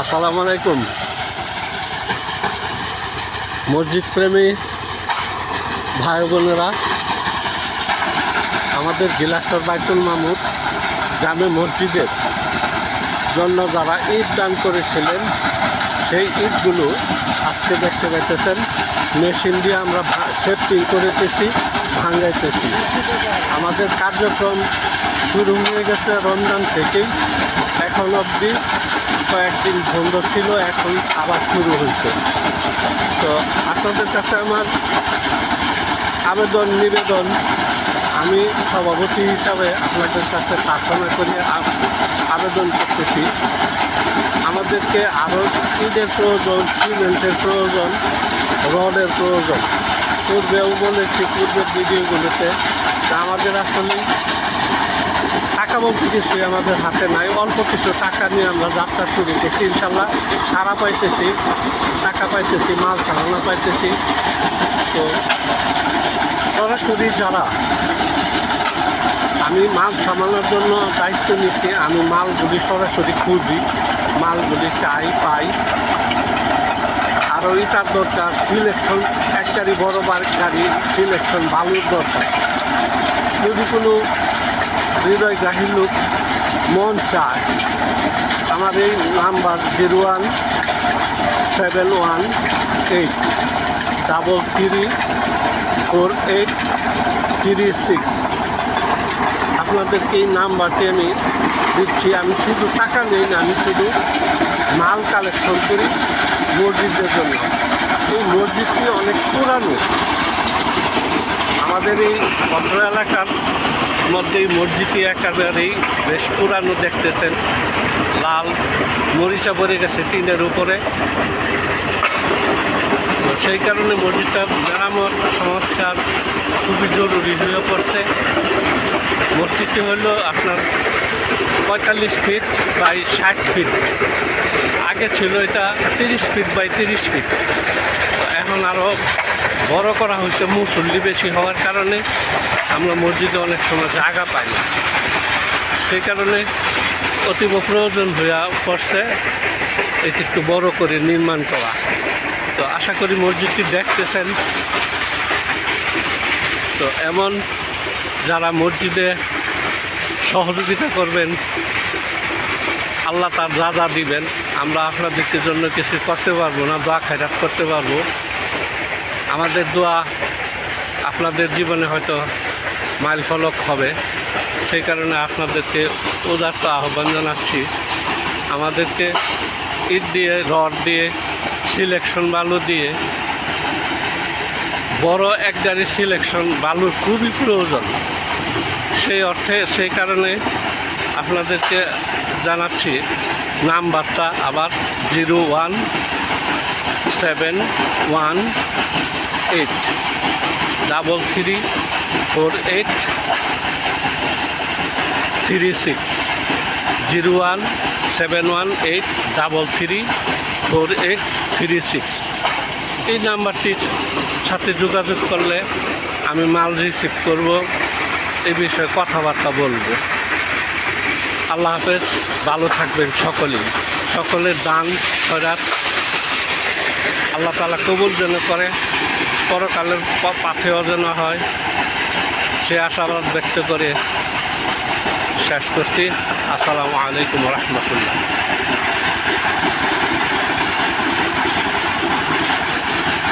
আসসালামু আলাইকুম। মসজিদ প্রেমী ভাই বোনেরা, আমাদের জেলাস্তর বাইতুল মামুদ গ্রামে মসজিদের জন্য যারা ঈদ দান করেছিলেন, সেই ঈদগুলো আজকে দেখতে পাইতেছেন। মেশিন দিয়ে আমরা সেফটিং করেতেছি, ভাঙ্গাইতেছি। আমাদের কার্যক্রম শুরু হয়ে গেছে রমজান থেকেই। এখন অবধি কয়েকদিন বন্ধ ছিল, এখন আবার শুরু হয়েছে। তো আপনাদের কাছে আমার আবেদন, নিবেদন, আমি সভাপতি হিসাবে আপনাদের কাছে প্রার্থনা করি আবেদন করতেছি। আমাদেরকে আরও ইটের প্রয়োজন, সিমেন্টের প্রয়োজন, রডের প্রয়োজন পূর্বেও বলেছি পূর্বের ভিডিওগুলোতে। আমাদের আসলে টাকা বলতে কিছুই আমাদের হাতে নাই। অল্প কিছু টাকা নিয়ে আমরা যাত্রা শুরু করছি। ইনশাল্লাহ সারা পাইতেছি, টাকা পাইতেছি, মাল সারানো পাইতেছি। তো সরাসরি যারা আমি মাল সামানোর জন্য দায়িত্ব নিচ্ছি আমি মালগুলি সরাসরি খুঁজি, মালগুলি চাই, পাই। আরও ইটার দরকার সিলেকশন এক গাড়ি বড় গাড়ি সিলেকশন বালুর দরকার। যদি কোনো হৃদয়গ্রাহী লোক, মন চায়। আমার এই number zero one, seven one, eight, double three, four eight, three six. আপনাদেরকে এই নাম্বারটি আমি দিচ্ছি। আমি শুধু টাকা নেই না, আমি শুধু মাল কালেকশন করি মসজিদের জন্য। এই মসজিদটি অনেক পুরানো। আমাদের এই ভদ্র এলাকার মধ্যে মসজিদটি একেবারেই বেশ পুরানো দেখতেছেন। লাল মরিচা পড়ে গেছে টিনের উপরে। সেই কারণে মসজিদটা মেরামত সংস্কার খুবই জরুরি হয়ে পড়ছে। মসজিদটি হলো আপনার পঁয়তাল্লিশ ফিট বাই ষাট ফিট। আগে ছিল এটা তিরিশ ফিট বাই তিরিশ ফিট। এখন আরও বড় করা হয়েছে, মুসল্লি বেশি হওয়ার কারণে। আমরা মসজিদে অনেক সময় জায়গা পাই না। সেই কারণে অতীব প্রয়োজন হয়ে পড়ছে, এটি একটু বড় করে নির্মাণ করা। তো আশা করি মসজিদটি দেখতেছেন। তো এমন যারা মসজিদে সহযোগিতা করবেন, আল্লাহ তার যা যা দিবেন, আমরা আপনাদেরকে জন্য কিছু করতে পারব না, দোয়া খায়রাত করতে পারব। আমাদের দোয়া আপনাদের জীবনে হয়তো মাইল ফলক হবে। সেই কারণে আপনাদেরকে উদার্ত আহ্বান জানাচ্ছি। আমাদেরকে ইট দিয়ে, রড দিয়ে, সিলেকশন বালু দিয়ে বড় এক গাড়ি সিলেকশন বালুর খুবই প্রয়োজন। সেই অর্থে, সেই কারণে আপনাদেরকে জানাচ্ছি, নাম্বারটা আবার zero one seven one eight, double three four eight three six zero one seven one eight double three four eight three six এই নাম্বারটির সাথে যোগাযোগ করলে আমি মাল রিসিভ করব। এই বিষয়ে কথাবার্তা বলব। আল্লাহ হাফেজ, ভালো থাকবেন সকলেই। সকলের দান খরাত আল্লাহ তালা কবুল যেন করে, পরকালের পাথেও যেন হয়। সে আশাবাদ ব্যক্ত করে শেষ করছি। আসসালামু আলাইকুম রহমতুল্লাহ।